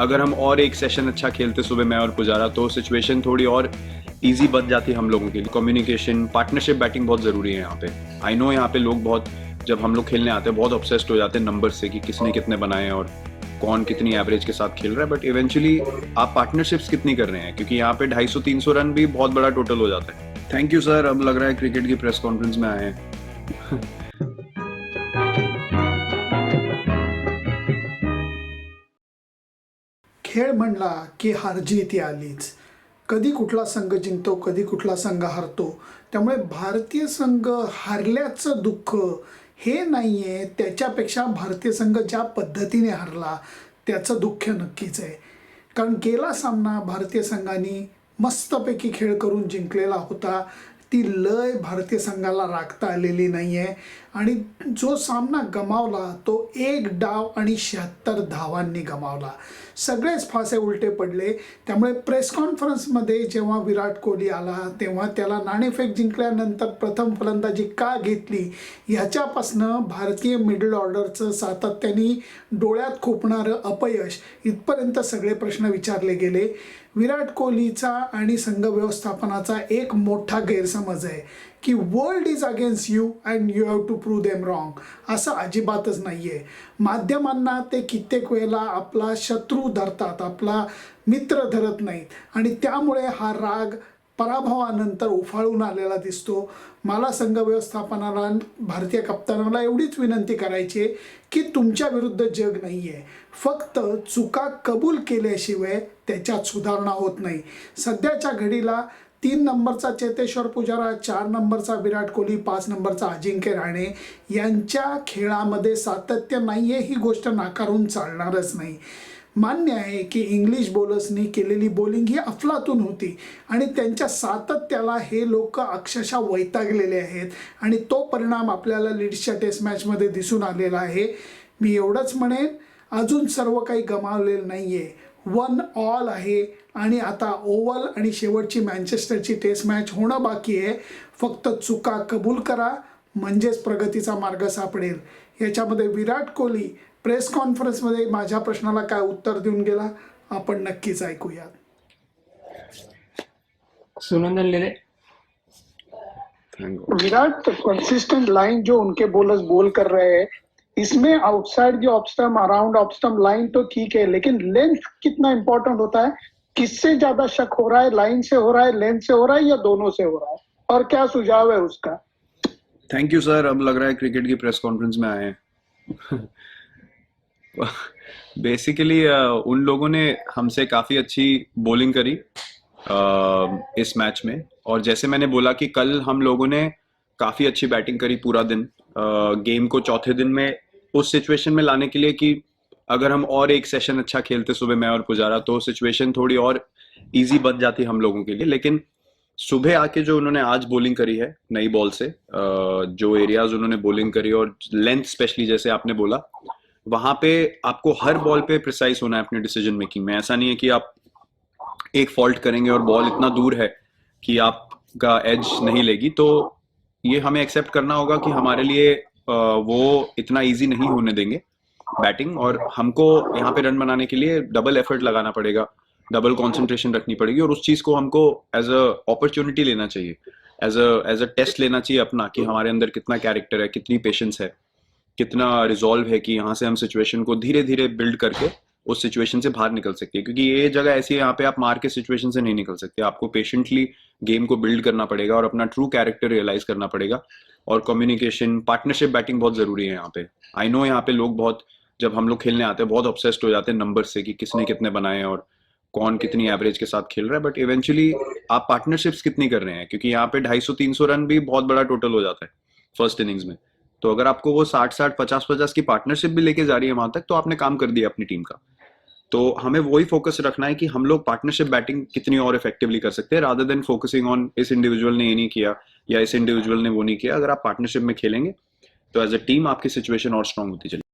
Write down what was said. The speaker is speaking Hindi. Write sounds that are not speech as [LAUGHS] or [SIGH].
अगर हम और एक सेशन अच्छा खेलते सुबह मैं और पुजारा तो सिचुएशन थोड़ी और इजी बन जाती हम लोगों के लिए। कम्युनिकेशन पार्टनरशिप बैटिंग बहुत ज़रूरी है यहाँ पे। आई नो यहाँ पे लोग बहुत, जब हम लोग खेलने आते हैं, बहुत ऑब्सेस्ड हो जाते हैं नंबर से कि किसने कितने बनाए हैं और कौन कितनी एवरेज के साथ खेल रहा है। बट इवेंचुअली आप पार्टनरशिप्स कितनी कर रहे हैं? क्योंकि यहाँ पे 250-300 रन भी बहुत बड़ा टोटल हो जाता है। थैंक यू सर अब लग रहा है क्रिकेट की प्रेस कॉन्फ्रेंस में आए हैं। [LAUGHS] खेळ म्हणला की हारजीत ही आलीच. कधी कुठला संघ जिंकतो कधी कुठला संघ हारतो. त्यामुळे भारतीय संघ हारल्याचं दुःख हे नाही आहे त्याच्यापेक्षा भारतीय संघ ज्या पद्धतीने हारला त्याचं दुःख नक्कीच आहे. कारण गेला सामना भारतीय संघाने मस्तपैकी खेळ करून जिंकलेला होता. ती लय भारतीय संघाला राखता आलेली नाही आहे आणि जो सामना गमावला तो एक डाव आणि शहात्तर धावांनी गमावला. सगळेच फासे उलटे पडले. त्यामुळे प्रेस कॉन्फरन्समध्ये जेव्हा विराट कोहली आला तेव्हा त्याला नाणेफेक जिंकल्यानंतर प्रथम फलंदाजी का घेतली? ह्याच्यापासनं भारतीय मिडल ऑर्डरचं सातत्याने डोळ्यात खोपणारं अपयश इथपर्यंत सगळे प्रश्न विचारले गेले. विराट कोहलीचा आणि संघ व्यवस्थापनाचा एक मोठा गैरसमज आहे की world is against you and you have to prove them wrong असं अजिबातच नाही आहे माध्यमांना ते कित्येक वेळेला आपला शत्रू धरतात आपला मित्र धरत नाहीत. आणि त्यामुळे हा राग पराभवानंतर उफाळून आलेला दिसतो. मला संघ व्यवस्थापनाला भारतीय कप्तानाला एवढीच विनंती करायची आहे की तुमच्या विरुद्ध जग नाही आहे फक्त चुका कबूल केल्याशिवाय त्याच्यात सुधारणा होत नाही. सध्याच्या घडीला तीन नंबरचा चेतेश्वर पुजारा चार नंबरचा विराट कोहली पाच नंबरचा अजिंक्य राणे यांच्या खेळामध्ये सातत्य नाही आहे ही गोष्ट नाकारून चालणारच नाही. मान्य आहे की इंग्लिश बॉलर्सनी केलेली बॉलिंग ही अफलातून होती. आणि त्यांच्या सातत्याला हे लोक अक्षरशः वैतागलेले आहेत. आणि तो परिणाम आपल्याला लीड्सच्या टेस्ट मॅचमध्ये दिसून आलेला आहे. मी एवढंच म्हणेन अजून सर्व काही गमावलेलं नाही आहे वन ऑल आहे. आणि आता ओव्हल आणि शेवटची मँचेस्टरची टेस्ट मॅच होणं बाकी आहे. फक्त चुका कबूल करा म्हणजेच प्रगतीचा मार्ग सापडेल. याच्यामध्ये विराट कोहली प्रेस कॉन्फरन्समध्ये माझ्या प्रश्नाला काय उत्तर देऊन गेला आपण नक्कीच ऐकूयात. सुनंदन लेले. विराट कंसिस्टेंट लाइन जो उनके बॉलर्स बोल कर रहे हैं इसमें outside the off stump around off stump line तो ठीक है लेकिन लेंथ कितना इंपॉर्टेंट होता है? किससे ज़्यादा शक हो रहा है? लाइन से हो रहा है लेंथ से हो रहा है या दोनों से हो रहा है? और क्या सुझाव है उसका? Thank you sir. अब लग रहा है क्रिकेट की प्रेस कॉन्फ्रेंस में आए हैं। बेसिकली uh, उन लोगों ने हमसे काफ़ी अच्छी बॉलिंग करी uh, इस मैच में। और जैसे मैंने बोला कि कल हम लोगों ने काफ़ी अच्छी बैटिंग करी पूरा दिन गेम को चौथे दिन में। उस सिचुएशन में लाने के लिए कि अगर हम और एक सेशन अच्छा खेलते सुबह मैं और पुजारा तो सिचुएशन थोड़ी और इजी बन जाती हम लोगों के लिए। लेकिन सुबह आके जो उन्होंने आज बॉलिंग करी है नई बॉल से जो एरियाज़ उन्होंने बॉलिंग करी और लेंथ स्पेशली जैसे आपने बोला वहाँ पे आपको हर बॉल पे प्रिसाइज होना है अपने डिसीज़न मेकिंग में। ऐसा नहीं है कि आप एक फॉल्ट करेंगे और बॉल इतना दूर है कि आपका एज नहीं लेगी। तो ये हमें एक्सेप्ट करना होगा कि हमारे लिए वो इतना इजी नहीं होने देंगे बैटिंग और हमको यहाँ पे रन बनाने के लिए डबल एफर्ट लगाना पड़ेगा डबल कंसंट्रेशन रखनी पड़ेगी और उस चीज़ को हमको एज अ अपॉर्चुनिटी लेना चाहिए। As a as a test लेना चाहिए अपना कि हमारे अंदर कितना कैरेक्टर है, कितनी पेशेंस है। कितना रिजॉल्व है कि यहाँ से हम सिचुएशन को धीरे धीरे बिल्ड करके उस सिचुएशन से बाहर निकल सकते हैं। क्योंकि ये जगह ऐसी है, यहाँ पे आप मार के सिचुएशन से नहीं निकल सकते। आपको पेशेंटली गेम को बिल्ड करना पड़ेगा और अपना ट्रू कैरेक्टर रियलाइज़ करना पड़ेगा। और कम्युनिकेशन पार्टनरशिप बैटिंग बहुत ज़रूरी है यहाँ पे। आई नो यहाँ पे लोग बहुत, जब हम लोग खेलने आते हैं, बहुत ऑब्सेस्ड हो जाते हैं नंबर से कि किसने कितने बनाए और कौन कितनी एवरेज के साथ खेल रहा है। बट इवेंचुअली आप पार्टनरशिप्स कितनी कर रहे हैं? क्योंकि यहाँ पे 250-300 रन भी बहुत बड़ा टोटल हो जाता है फ़र्स्ट इनिंग्स में। तो अगर आपको वो साठ साठ, पचास पचास की पार्टनरशिप भी लेके जा रही है वहाँ तक तो आपने काम कर दिया अपनी टीम का। तो हमें वही फोकस रखना है कि हम लोग पार्टनरशिप बैटिंग कितनी और इफेक्टिवली कर सकते हैं रादर देन फोकसिंग ऑन इस इंडिविजुअल ने ये नहीं किया, या इस इंडिविजुअल ने वो नहीं किया। अगर आप पार्टनरशिप में खेलेंगे तो एज अ टीम आपकी सिचुएशन और स्ट्रांग होती चली।